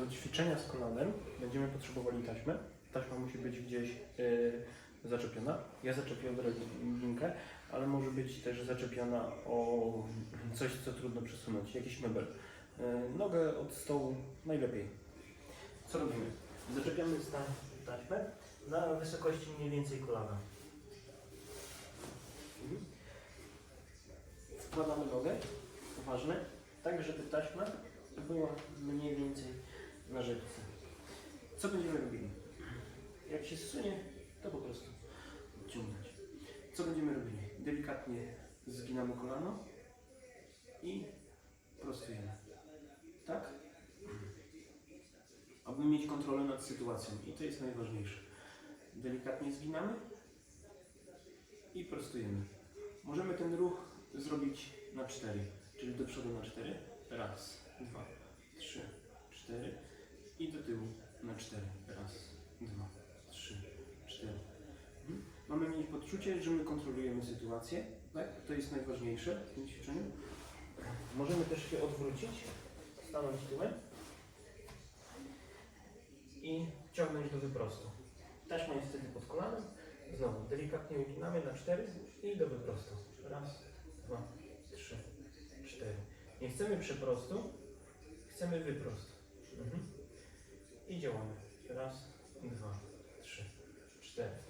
Do ćwiczenia z kolanem będziemy potrzebowali taśmę. Taśma musi być gdzieś y, zaczepiona. Ja zaczepię drabinkę, ale może być też zaczepiona o coś, co trudno przesunąć, jakiś mebel. Y, nogę od stołu najlepiej. Co robimy? Zaczepiamy taśmę na wysokości mniej więcej kolana. Mhm. Wkładamy nogę, ważne, tak żeby taśma była mniej więcej na rzepce. Co będziemy robili? Jak się zsunie, to po prostu odciągnąć. Co będziemy robili? Delikatnie zginamy kolano i prostujemy. Tak? Aby mieć kontrolę nad sytuacją i to jest najważniejsze. Delikatnie zginamy i prostujemy. Możemy ten ruch zrobić na cztery, czyli do przodu na cztery. Raz, dwa, trzy, i do tyłu na cztery. Raz, dwa, trzy, cztery. Mhm. Mamy mieć poczucie, że my kontrolujemy sytuację. Tak? To jest najważniejsze w tym ćwiczeniu. Możemy też się odwrócić, stanąć tyłem i ciągnąć do wyprostu. Taśma jest wtedy pod kolanem. Znowu delikatnie uginamy na cztery i do wyprostu. Raz, dwa, trzy, cztery. Nie chcemy przeprostu, chcemy wyprost. Mhm działamy. Raz, dwa, trzy, cztery.